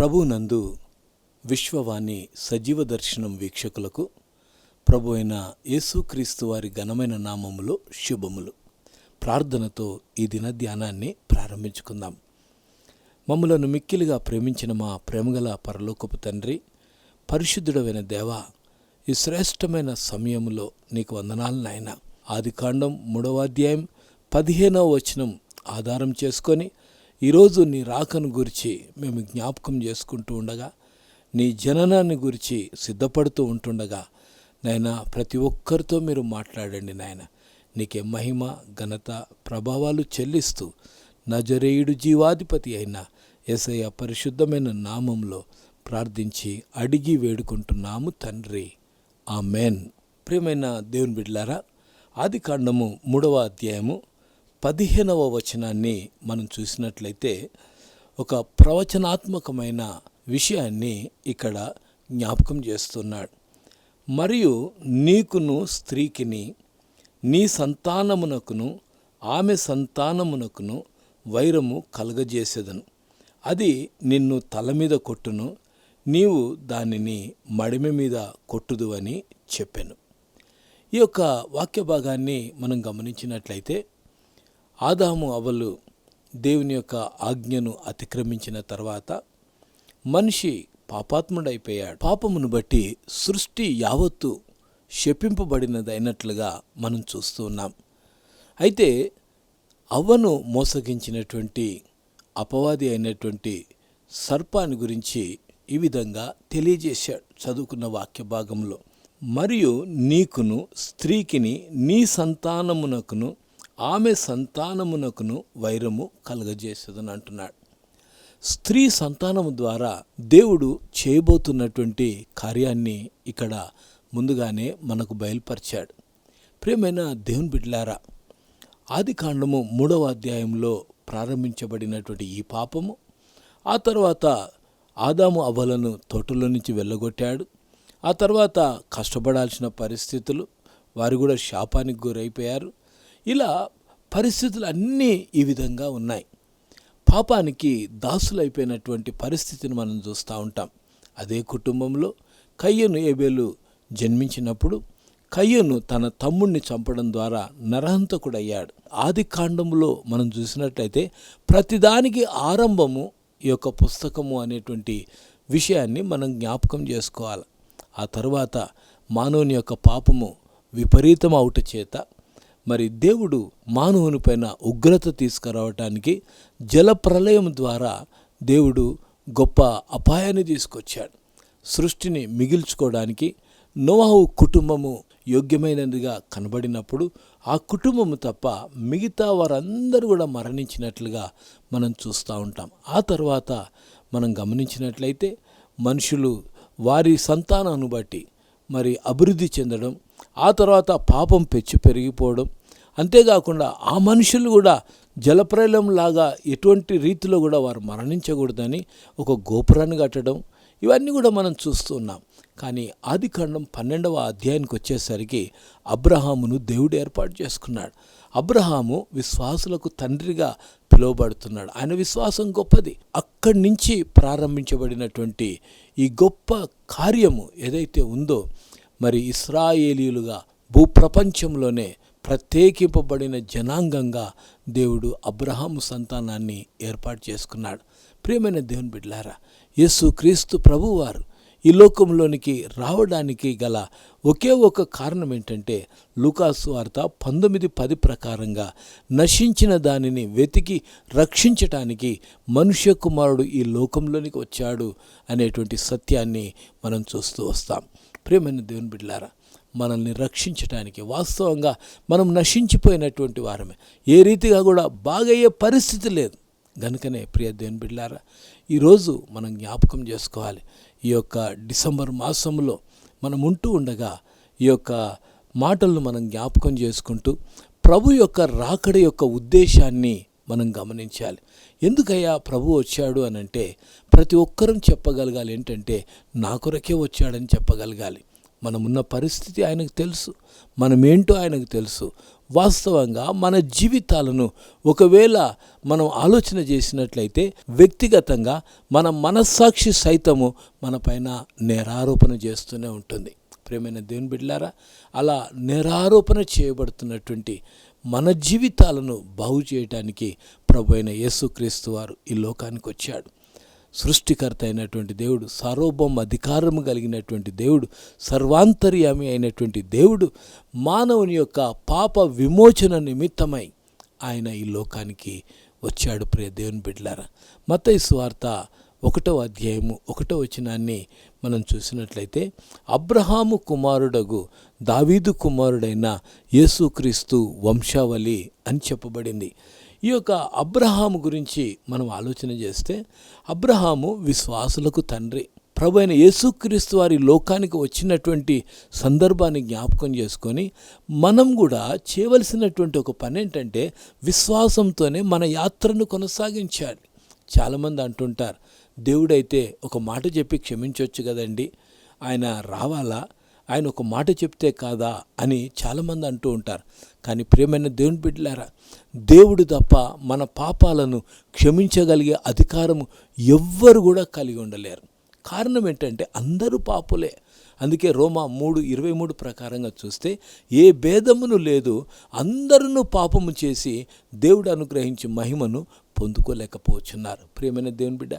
ప్రభునందు విశ్వవాణి సజీవ దర్శనం వీక్షకులకు ప్రభు అయిన యేసుక్రీస్తు వారి ఘనమైన నామములో శుభములు. ప్రార్థనతో ఈ దిన ధ్యానాన్ని ప్రారంభించుకుందాం. మమ్మలను మిక్కిలిగా ప్రేమించిన మా ప్రేమగల పరలోకపు తండ్రి పరిశుద్ధుడమైన దేవ ఈ శ్రేష్టమైన సమయంలో నీకు వందనాలు నాయన. ఆది కాండం మూడవ అధ్యాయం పదిహేనవ వచనం ఆధారం చేసుకొని ఈరోజు నీ రాకను గురించి మేము జ్ఞాపకం చేసుకుంటూ ఉండగా నీ జననాన్ని గురించి సిద్ధపడుతూ ఉంటుండగా నాయన ప్రతి ఒక్కరితో మీరు మాట్లాడండి నాయన. నీకే మహిమ ఘనత ప్రభావాలు చెల్లిస్తూ నజరేయుడు జీవాధిపతి అయిన ఎసయ పరిశుద్ధమైన నామంలో ప్రార్థించి అడిగి వేడుకుంటున్నాము తండ్రి. ఆ మేన్ ప్రియమైన దేవుని బిడ్లారా ఆది కాండము మూడవ అధ్యాయము పదిహేనవ వచనాన్ని మనం చూసినట్లయితే ఒక ప్రవచనాత్మకమైన విషయాన్ని ఇక్కడ జ్ఞాపకం చేస్తున్నాడు. మరియు నీకును స్త్రీకిని నీ సంతానమునకును ఆమె సంతానమునకును వైరము కలగజేసేదను. అది నిన్ను తల మీద కొట్టును నీవు దానిని మడిమె మీద కొట్టుదు అని చెప్పాను. ఈ యొక్క వాక్య భాగాన్ని మనం గమనించినట్లయితే ఆదాము అవలు దేవుని యొక్క ఆజ్ఞను అతిక్రమించిన తర్వాత మనిషి పాపాత్ముడైపోయాడు. పాపమును బట్టి సృష్టి యావత్తు శపింపబడినదైనట్లుగా మనం చూస్తూ ఉన్నాం. అయితే అవ్వను మోసగించినటువంటి అపవాది అయినటువంటి సర్పాన్ని గురించి ఈ విధంగా తెలియజేశాడు చదువుకున్న వాక్య భాగంలో. మరియు నీకును స్త్రీకిని నీ సంతానమునకును ఆమె సంతానమునకును వైరము కలగజేసేదని అంటున్నాడు. స్త్రీ సంతానము ద్వారా దేవుడు చేయబోతున్నటువంటి కార్యాన్ని ఇక్కడ ముందుగానే మనకు బయలుపరిచాడు. ప్రియమైన దేవుని బిడ్లారా ఆది కాండము మూడవ అధ్యాయంలో ప్రారంభించబడినటువంటి ఈ పాపము ఆ తర్వాత ఆదాము అవ్వలను తోటలో నుంచి వెళ్ళగొట్టాడు. ఆ తర్వాత కష్టపడాల్సిన పరిస్థితులు వారు కూడా శాపానికి గురైపోయారు. ఇలా పరిస్థితులు అన్నీ ఈ విధంగా ఉన్నాయి. పాపానికి దాసులైపోయినటువంటి పరిస్థితిని మనం చూస్తూ ఉంటాం. అదే కుటుంబంలో కయ్యను ఏబేలు జన్మించినప్పుడు కయ్యను తన తమ్ముణ్ణి చంపడం ద్వారా నరహంతకుడయ్యాడు. ఆది కాండంలో మనం చూసినట్లయితే ప్రతిదానికి ఆరంభము ఈ యొక్క పుస్తకము అనేటువంటి విషయాన్ని మనం జ్ఞాపకం చేసుకోవాలి. ఆ తర్వాత మానవుని యొక్క పాపము విపరీతం అవుట చేత మరి దేవుడు మానవుని పైన ఉగ్రత తీసుకురావటానికి జల ప్రళయం ద్వారా దేవుడు గొప్ప అపాయాన్ని తీసుకొచ్చాడు. సృష్టిని మిగిల్చుకోవడానికి నోవాహు కుటుంబము యోగ్యమైనదిగా కనబడినప్పుడు ఆ కుటుంబము తప్ప మిగతా వారందరూ కూడా మరణించినట్లుగా మనం చూస్తూ ఉంటాం. ఆ తర్వాత మనం గమనించినట్లయితే మనుషులు వారి సంతానాన్ని బట్టి మరి అభివృద్ధి చెందడం ఆ తర్వాత పాపం పెచ్చు పెరిగిపోవడం అంతేకాకుండా ఆ మనుషులు కూడా జలప్రలయంలాగా ఎటువంటి రీతిలో కూడా వారు మరణించకూడదని ఒక గోపురాన్ని కట్టడం ఇవన్నీ కూడా మనం చూస్తున్నాం కానీ ఆది కాండం పన్నెండవ అధ్యాయానికి వచ్చేసరికి అబ్రహామును దేవుడు ఏర్పాటు చేసుకున్నాడు. అబ్రహాము విశ్వాసులకు తండ్రిగా పిలువబడుతున్నాడు. ఆయన విశ్వాసం గొప్పది. అక్కడి నుంచి ప్రారంభించబడినటువంటి ఈ గొప్ప కార్యము ఏదైతే ఉందో మరి ఇస్రాయేలీలుగా భూప్రపంచంలోనే ప్రత్యేకింపబడిన జనాంగంగా దేవుడు అబ్రహాము సంతానాన్ని ఏర్పాటు చేసుకున్నాడు. ప్రియమైన దేవుని బిడ్లారా యేసు క్రీస్తు ప్రభువారు ఈ లోకంలోనికి రావడానికి గల ఒకే ఒక కారణం ఏంటంటే లూకాసు వార్త పంతొమ్మిది పది ప్రకారంగా నశించిన దానిని వెతికి రక్షించటానికి మనుష్య కుమారుడు ఈ లోకంలోనికి వచ్చాడు అనేటువంటి సత్యాన్ని మనం చూస్తూ వస్తాం. ప్రియమైన దేవుని బిడ్లారా మనల్ని రక్షించటానికి వాస్తవంగా మనం నశించిపోయినటువంటి వారమే. ఏ రీతిగా కూడా బాగయ్యే పరిస్థితి లేదు. గనుకనే ప్రియ దేవుని బిడ్డారా ఈరోజు మనం జ్ఞాపకం చేసుకోవాలి. ఈ యొక్క డిసెంబర్ మాసంలో మనం ఉంటూ ఉండగా ఈ యొక్క మాటలను మనం జ్ఞాపకం చేసుకుంటూ ప్రభు యొక్క రాకడ యొక్క ఉద్దేశాన్ని మనం గమనించాలి. ఎందుకయ్యా ప్రభు వచ్చాడు అని అంటే ప్రతి ఒక్కరూ చెప్పగలగాలి. ఏంటంటే నా కొరకే వచ్చాడని చెప్పగలగాలి. మనమున్న పరిస్థితి ఆయనకు తెలుసు మనమేంటో ఆయనకు తెలుసు. వాస్తవంగా మన జీవితాలను ఒకవేళ మనం ఆలోచన చేసినట్లయితే వ్యక్తిగతంగా మన మనస్సాక్షి సైతము మన పైన నేరారోపణ చేస్తూనే ఉంటుంది. ప్రేమైన దేవుని బిడ్డలారా అలా నేరారోపణ చేయబడుతున్నటువంటి మన జీవితాలను బాగు చేయటానికి ప్రభు అయిన యేసుక్రీస్తు వారు ఈ లోకానికి వచ్చాడు. సృష్టికర్త అయినటువంటి దేవుడు సార్వభౌమ అధికారము కలిగినటువంటి దేవుడు సర్వాంతర్యామి అయినటువంటి దేవుడు మానవుని యొక్క పాప విమోచన నిమిత్తమై ఆయన ఈ లోకానికి వచ్చాడు. ప్రియ దేవుని బిడ్డలారా మత స్వార్త ఒకటో అధ్యాయము ఒకటో వచనాన్ని మనం చూసినట్లయితే అబ్రహాము కుమారుడగు దావీదు కుమారుడైన యేసుక్రీస్తు వంశావళి అని చెప్పబడింది. ఈ యొక్క అబ్రహాము గురించి మనం ఆలోచన చేస్తే అబ్రహాము విశ్వాసులకు తండ్రి. ప్రభు అయిన యేసుక్రీస్తు వారి లోకానికి వచ్చినటువంటి సందర్భాన్ని జ్ఞాపకం చేసుకొని మనం కూడా చేయవలసినటువంటి ఒక పని ఏంటంటే విశ్వాసంతోనే మన యాత్రను కొనసాగించాలి. చాలామంది అంటుంటారు దేవుడైతే ఒక మాట చెప్పి క్షమించవచ్చు కదండి? ఆయన రావాలా? ఆయన ఒక మాట చెప్తే కాదా అని చాలామంది అంటూ ఉంటారు. కానీ ప్రేమైన దేవుని బిడ్డలారా దేవుడు తప్ప మన పాపాలను క్షమించగలిగే అధికారము ఎవ్వరు కూడా కలిగి ఉండలేరు. కారణం ఏంటంటే అందరూ పాపులే. అందుకే రోమా మూడు ఇరవై మూడు ప్రకారంగా చూస్తే ఏ భేదమును లేదు అందరూ పాపము చేసి దేవుడు అనుగ్రహించి మహిమను పొందుకోలేకపోతున్నారు. ప్రియమైన దేవుని బిడ్డ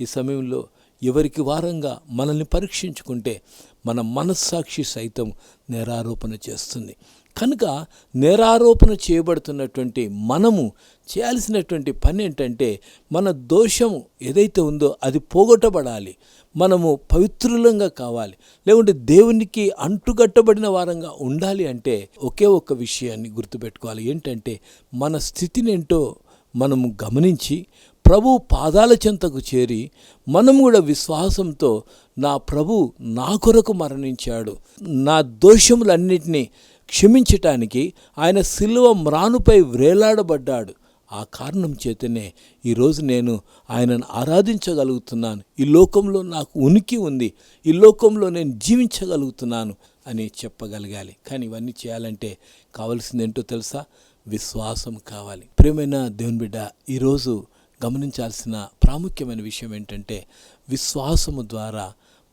ఈ సమయంలో ఎవరికి వారంగా మనల్ని పరీక్షించుకుంటే మన మనస్సాక్షి సైతం నేరారోపణ చేస్తుంది. కనుక నేరారోపణ చేయబడుతున్నటువంటి మనము చేయాల్సినటువంటి పని ఏంటంటే మన దోషము ఏదైతే ఉందో అది పోగొట్టబడాలి. మనము పవిత్రులంగా కావాలి. లేకుంటే దేవునికి అంటుగట్టబడిన వారంగా ఉండాలి అంటే ఒకే ఒక్క విషయాన్ని గుర్తుపెట్టుకోవాలి. ఏంటంటే మన స్థితిని ఏంటో మనము గమనించి ప్రభు పాదాల చెంతకు చేరి మనం కూడా విశ్వాసంతో నా ప్రభు నా కొరకు మరణించాడు. నా దోషములన్నిటినీ క్షమించటానికి ఆయన సిల్వ మ్రానుపై వ్రేలాడబడ్డాడు ఆ కారణం చేతనే ఈరోజు నేను ఆయనను ఆరాధించగలుగుతున్నాను. ఈ లోకంలో నాకు ఉనికి ఉంది. ఈ లోకంలో నేను జీవించగలుగుతున్నాను అని చెప్పగలగాలి. కానీ ఇవన్నీ చేయాలంటే కావాల్సింది ఏంటో తెలుసా? విశ్వాసం కావాలి. ప్రేమైన దేవుని బిడ్డ ఈరోజు గమనించాల్సిన ప్రాముఖ్యమైన విషయం ఏంటంటే విశ్వాసము ద్వారా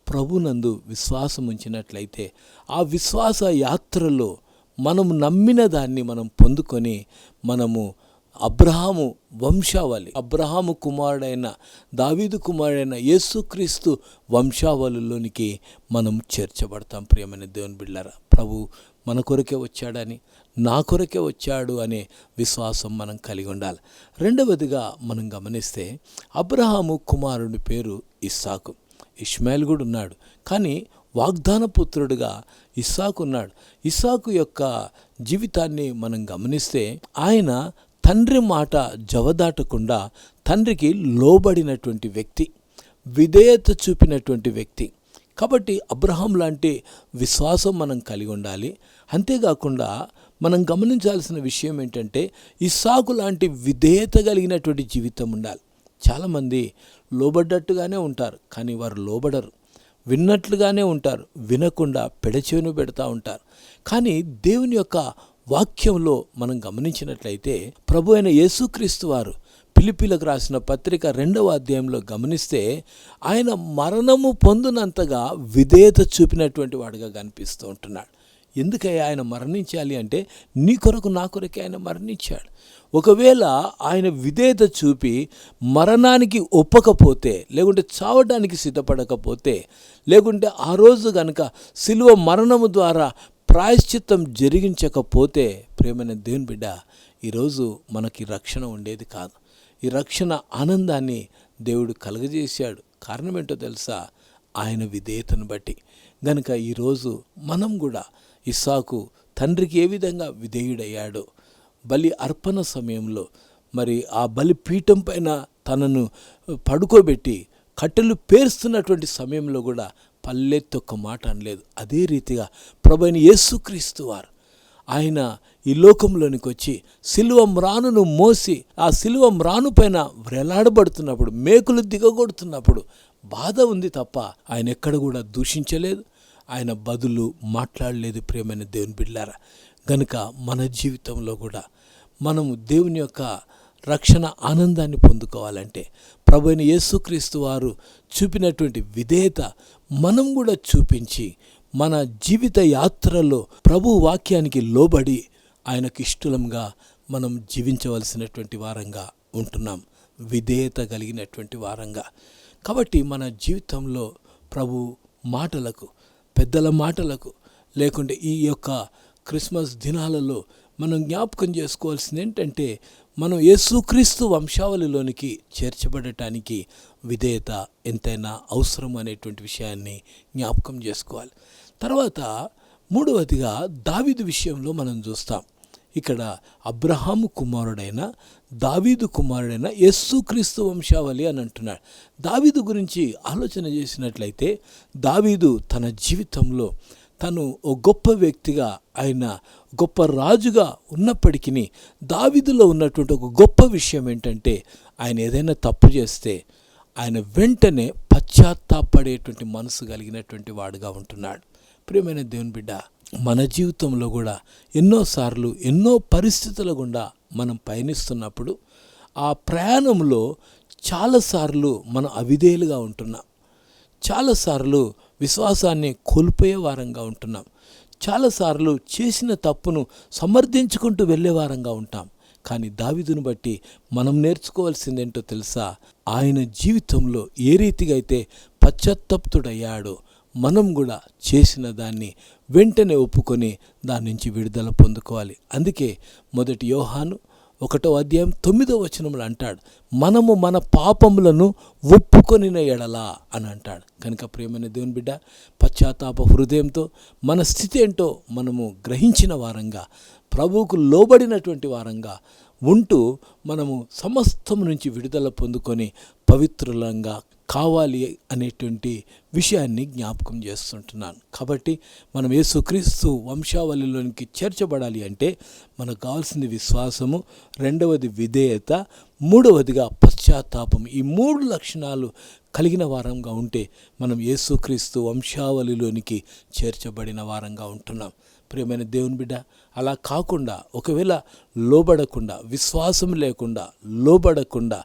ప్రభునందు విశ్వాసం ఉంచినట్లయితే ఆ విశ్వాస యాత్రలో మనము నమ్మిన దాన్ని మనం పొందుకొని మనము అబ్రహాము వంశావళి అబ్రహాము కుమారుడైన దావీదు కుమారుడైన యేసుక్రీస్తు వంశావళిలోనికి మనం చేర్చబడతాం. ప్రియమైన దేవుని బిళ్ళారా ప్రభు మన కొరకే వచ్చాడని నా కొరకే వచ్చాడు అనే విశ్వాసం మనం కలిగి ఉండాలి. రెండవదిగా మనం గమనిస్తే అబ్రహాము కుమారుడి పేరు ఇస్సాకు. ఇష్మాయిల్ కూడా ఉన్నాడు. కానీ వాగ్దాన పుత్రుడుగా ఇస్సాకు ఉన్నాడు. ఇస్సాకు యొక్క జీవితాన్ని మనం గమనిస్తే ఆయన తండ్రి మాట జవదాటకుండా తండ్రికి లోబడినటువంటి వ్యక్తి విధేయత చూపినటువంటి వ్యక్తి. కాబట్టి అబ్రహాం లాంటి విశ్వాసం మనం కలిగి ఉండాలి. అంతేకాకుండా మనం గమనించాల్సిన విషయం ఏంటంటే ఇస్సాకు లాంటి విధేయత కలిగినటువంటి జీవితం ఉండాలి. చాలామంది లోబడ్డట్టుగానే ఉంటారు కానీ వారు లోబడరు. విన్నట్లుగానే ఉంటారు వినకుండా పెడచెవిన పెడతా ఉంటారు. కానీ దేవుని యొక్క వాక్యంలో మనం గమనించినట్లయితే ప్రభు అయిన యేసుక్రీస్తు వారు పిలిపిలకు రాసిన పత్రిక రెండవ అధ్యాయంలో గమనిస్తే ఆయన మరణము పొందినంతగా విధేయత చూపినటువంటి వాడుగా కనిపిస్తూ ఉంటున్నాడు. ఎందుకయ్యా ఆయన మరణించాలి అంటే నీ కొరకు నా కొరకే ఆయన మరణించాడు. ఒకవేళ ఆయన విధేయత చూపి మరణానికి ఒప్పకపోతే లేకుంటే చావడానికి సిద్ధపడకపోతే లేకుంటే ఆ రోజు కనుక శిలువ మరణము ద్వారా ప్రాయశ్చిత్తం జరిగించకపోతే ప్రేమైన దేవుని బిడ్డ ఈరోజు మనకి రక్షణ ఉండేది కాదు. ఈ రక్షణ ఆనందాన్ని దేవుడు కలగజేశాడు. కారణం ఏంటో తెలుసా? ఆయన విధేయతను బట్టి. గనుక ఈరోజు మనం కూడా ఇస్సాకు తండ్రికి ఏ విధంగా విధేయుడయ్యాడో బలి అర్పణ సమయంలో మరి ఆ బలి పీఠం పైన తనను పడుకోబెట్టి కట్టెలు పేరుస్తున్నటువంటి సమయంలో కూడా పల్లెత్తి ఒక్క మాట అనలేదు. అదే రీతిగా ప్రభైన యేసుక్రీస్తు వారు ఆయన ఈ లోకంలోనికి వచ్చి సిలువ మ్రానును మోసి ఆ సిలువ మ్రాను పైన వ్రెలాడబడుతున్నప్పుడు మేకులు దిగగొడుతున్నప్పుడు బాధ ఉంది తప్ప ఆయన ఎక్కడ కూడా దూషించలేదు. ఆయన బదులు మాట్లాడలేదు ప్రియమైన దేవుని బిడ్డారా గనుక మన జీవితంలో కూడా మనము దేవుని యొక్క రక్షణ ఆనందాన్ని పొందుకోవాలంటే ప్రభు అయిన యేసుక్రీస్తు వారు చూపినటువంటి విధేయత మనం కూడా చూపించి మన జీవిత యాత్రలో ప్రభు వాక్యానికి లోబడి ఆయనకు ఇష్టలంగా మనం జీవించవలసినటువంటి వారంగా ఉంటున్నాం. విధేయత కలిగినటువంటి వారంగా. కాబట్టి మన జీవితంలో ప్రభు మాటలకు పెద్దల మాటలకు లేకుంటే ఈ యొక్క క్రిస్మస్ దినాలలో మనం జ్ఞాపకం చేసుకోవాల్సింది ఏంటంటే మనం యేసుక్రీస్తు వంశావళిలోనికి చేర్చబడటానికి విధేయత ఎంతైనా అవసరం అనేటువంటి విషయాన్ని జ్ఞాపకం చేసుకోవాలి. తర్వాత మూడవదిగా దావిదు విషయంలో మనం చూస్తాం. ఇక్కడ అబ్రహాము కుమారుడైన దావీదు కుమారుడైన యేసుక్రీస్తు వంశావళి అని అంటున్నాడు. దావీదు గురించి ఆలోచన చేసినట్లయితే దావీదు తన జీవితంలో తను ఓ గొప్ప వ్యక్తిగా ఆయన గొప్ప రాజుగా ఉన్నప్పటికీ దావీదులో ఉన్నటువంటి ఒక గొప్ప విషయం ఏంటంటే ఆయన ఏదైనా తప్పు చేస్తే ఆయన వెంటనే పశ్చాత్తాపడేటువంటి మనసు కలిగినటువంటి వాడుగా ఉంటున్నాడు. ప్రియమైన దేవుని బిడ్డ మన జీవితంలో కూడా ఎన్నోసార్లు ఎన్నో పరిస్థితుల గుండా మనం పయనిస్తున్నప్పుడు ఆ ప్రయాణంలో చాలాసార్లు మనం అవిధేయులుగా ఉంటున్నాం. చాలాసార్లు విశ్వాసాన్ని కోల్పోయే వారంగా ఉంటున్నాం. చాలాసార్లు చేసిన తప్పును సమర్థించుకుంటూ వెళ్ళే వారంగా ఉంటాం. కానీ దావిదును బట్టి మనం నేర్చుకోవాల్సిందేంటో తెలుసా? ఆయన జీవితంలో ఏ రీతిగా అయితే పశ్చాత్తప్తుడయ్యాడో మనం కూడా చేసిన దాన్ని వెంటనే ఒప్పుకొని దాని నుంచి విడుదల పొందుకోవాలి. అందుకే మొదటి యోహాను ఒకటో అధ్యాయం తొమ్మిదో వచనములు అంటాడు మనము మన పాపములను ఒప్పుకొనిన ఎడలా అని అంటాడు. కనుక ప్రేమైన దేవుని బిడ్డ పశ్చాత్తాప హృదయంతో మన స్థితి ఏంటో మనము గ్రహించిన వారంగా ప్రభువుకు లోబడినటువంటి వారంగా ఉంటూ మనము సమస్తం నుంచి విడుదల పొందుకొని పవిత్రులంగా కావాలి అనేటువంటి విషయాన్ని జ్ఞాపకం చేస్తుంటున్నాను. కాబట్టి మనం యేసుక్రీస్తు వంశావళిలోనికి చేర్చబడాలి అంటే మనకు కావాల్సింది విశ్వాసము రెండవది విధేయత మూడవదిగా పశ్చాత్తాపం ఈ మూడు లక్షణాలు కలిగిన వారంగా ఉంటే మనం యేసుక్రీస్తు వంశావళిలోనికి చేర్చబడిన వారంగా ఉంటున్నాం. ప్రియమైన దేవుని బిడ్డ అలా కాకుండా ఒకవేళ లోబడకుండా విశ్వాసం లేకుండా లోబడకుండా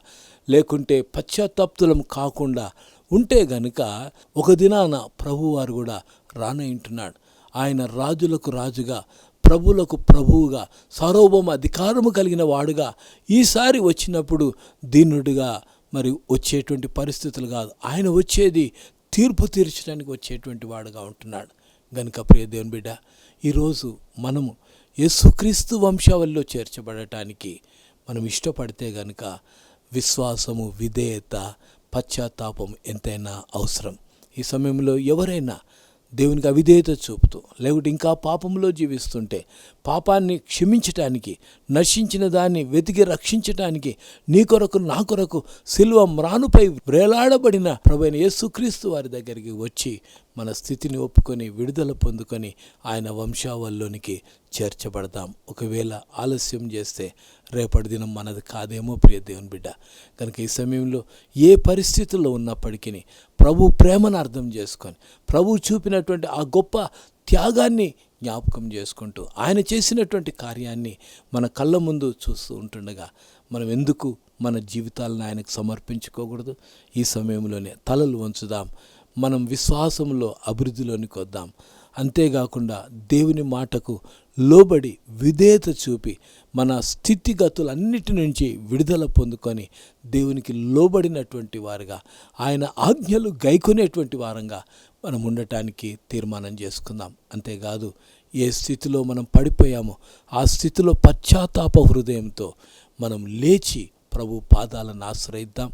లేకుంటే పశ్చాత్తాప్తులం కాకుండా ఉంటే గనుక ఒక దినాన ప్రభువారు కూడా రానయింటున్నాడు. ఆయన రాజులకు రాజుగా ప్రభులకు ప్రభువుగా సార్వభౌమ అధికారము కలిగిన వాడుగా ఈసారి వచ్చినప్పుడు దీనుడిగా మరి వచ్చేటువంటి పరిస్థితులు కాదు. ఆయన వచ్చేది తీర్పు తీర్చడానికి వచ్చేటువంటి వాడుగా ఉంటున్నాడు. గనుక ప్రియ దేవుని బిడ్డ ఈరోజు మనము యేసుక్రీస్తు వంశావళిలో చేర్చబడటానికి మనం ఇష్టపడితే గనుక విశ్వాసము విధేయత పశ్చాత్తాపం ఎంతైనా అవసరం. ఈ సమయంలో ఎవరైనా దేవునికి అవిధేయత చూపుతూ లేకుంటే ఇంకా పాపంలో జీవిస్తుంటే పాపాన్ని క్షమించటానికి నశించిన దాన్ని వెతికి రక్షించటానికి నీ కొరకు నా కొరకు సిల్వ మ్రానుపై వ్రేలాడబడిన ప్రభైన యేసుక్రీస్తు వారి దగ్గరికి వచ్చి మన స్థితిని ఒప్పుకొని విడుదల పొందుకొని ఆయన వంశావల్లోనికి చేర్చబడదాం ఒకవేళ ఆలస్యం చేస్తే రేపటి దినం మనది కాదేమో ప్రియ దేవుని బిడ్డ. కనుక ఈ సమయంలో ఏ పరిస్థితుల్లో ఉన్నప్పటికీ ప్రభు ప్రేమను అర్థం చేసుకొని ప్రభు చూపినటువంటి ఆ గొప్ప త్యాగాన్ని జ్ఞాపకం చేసుకుంటూ ఆయన చేసినటువంటి కార్యాన్ని మన కళ్ళ ముందు చూస్తూ ఉంటుండగా మనం ఎందుకు మన జీవితాలను ఆయనకు సమర్పించుకోకూడదు? ఈ సమయంలోనే తలలు వంచుదాం. మనం విశ్వాసంలో అభివృద్ధిలోనికి వద్దాం. అంతేకాకుండా దేవుని మాటకు లోబడి విధేయత చూపి మన స్థితిగతులన్నిటి నుంచి విడుదల పొందుకొని దేవునికి లోబడినటువంటి వారుగా ఆయన ఆజ్ఞలు గైకొనేటువంటి వారంగా మనం ఉండటానికి తీర్మానం చేసుకుందాం. అంతేకాదు ఏ స్థితిలో మనం పడిపోయామో ఆ స్థితిలో పశ్చాత్తాప హృదయంతో మనం లేచి ప్రభు పాదాలను ఆశ్రయిద్దాం.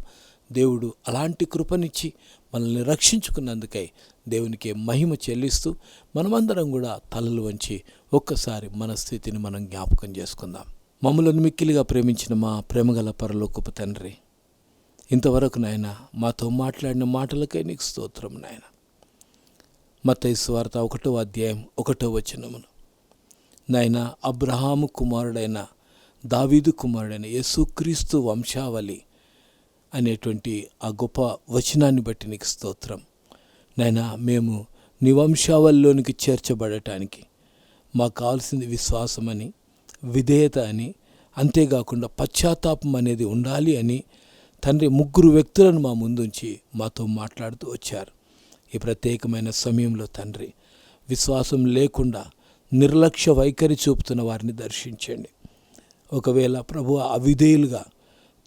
దేవుడు అలాంటి కృపనిచ్చి మనల్ని రక్షించుకున్నందుకై దేవునికి మహిమ చెల్లిస్తూ మనమందరం కూడా తలలు వంచి ఒక్కసారి మన స్థితిని మనం జ్ఞాపకం చేసుకుందాం. మమ్మలను మిక్కిలిగా ప్రేమించిన మా ప్రేమగల పరలోకపు తండ్రి ఇంతవరకు నాయన మాతో మాట్లాడిన మాటలకే నీకు స్తోత్రం నాయన. మత్తయి వార్త ఒకటో అధ్యాయం ఒకటో వచనమును. నాయన అబ్రహాము కుమారుడైన దావీదు కుమారుడైన యేసుక్రీస్తు వంశావళి అనేటువంటి ఆ గొప్ప వచనాన్ని బట్టి నీకు స్తోత్రం. నాయన మేము నీ వంశావల్లోనికి చేర్చబడటానికి మాకు కావాల్సింది విశ్వాసమని విధేయత అని అంతేకాకుండా పశ్చాత్తాపం అనేది ఉండాలి అని తండ్రి ముగ్గురు వ్యక్తులను మా ముందుంచి మాతో మాట్లాడుతూ వచ్చారు. ఈ ప్రత్యేకమైన సమయంలో తండ్రి విశ్వాసం లేకుండా నిర్లక్ష్య వైఖరి చూపుతున్న వారిని దర్శించండి. ఒకవేళ ప్రభు అవిధేయులుగా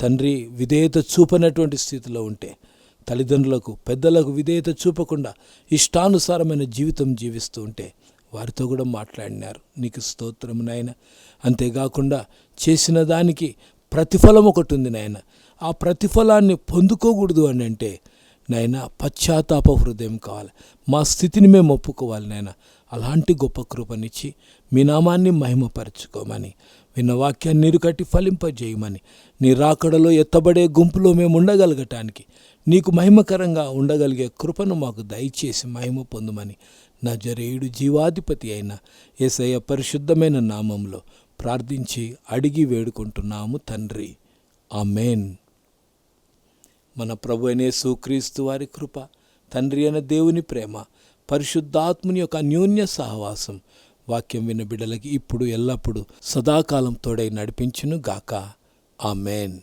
తండ్రి విధేయత చూపనటువంటి స్థితిలో ఉంటే తల్లిదండ్రులకు పెద్దలకు విధేయత చూపకుండా ఇష్టానుసారమైన జీవితం జీవిస్తూ ఉంటే వారితో కూడా మాట్లాడినారు. నీకు స్తోత్రం నాయన. అంతేకాకుండా చేసిన దానికి ప్రతిఫలం ఒకటి ఉంది నాయన. ఆ ప్రతిఫలాన్ని పొందుకోకూడదు అని అంటే నాయన పశ్చాత్తాప హృదయం కావాలి. మా స్థితిని మేము ఒప్పుకోవాలి నాయన. అలాంటి గొప్ప కృపనిచ్చి మీ నామాన్ని మహిమపరచుకోమని విన్న వాక్యాన్ని నీరు కట్టి ఫలింపజేయమని. నీ రాకడలో ఎత్తబడే గుంపులో మేము ఉండగలగటానికి నీకు మహిమకరంగా ఉండగలిగే కృపను మాకు దయచేసి మహిమ పొందమని. నా జీవాధిపతి అయిన ఏసయ్య పరిశుద్ధమైన నామంలో ప్రార్థించి అడిగి వేడుకుంటున్నాము తండ్రి. ఆమెన్. మన ప్రభు అనే యేసుక్రీస్తు వారి కృప తండ్రి అయిన దేవుని ప్రేమ పరిశుద్ధాత్ముని యొక్క అన్యోన్య సహవాసం వాక్యం విన్న బిడ్డలకి ఇప్పుడు ఎల్లప్పుడూ సదాకాలం తోడై నడిపించును గాక మేన్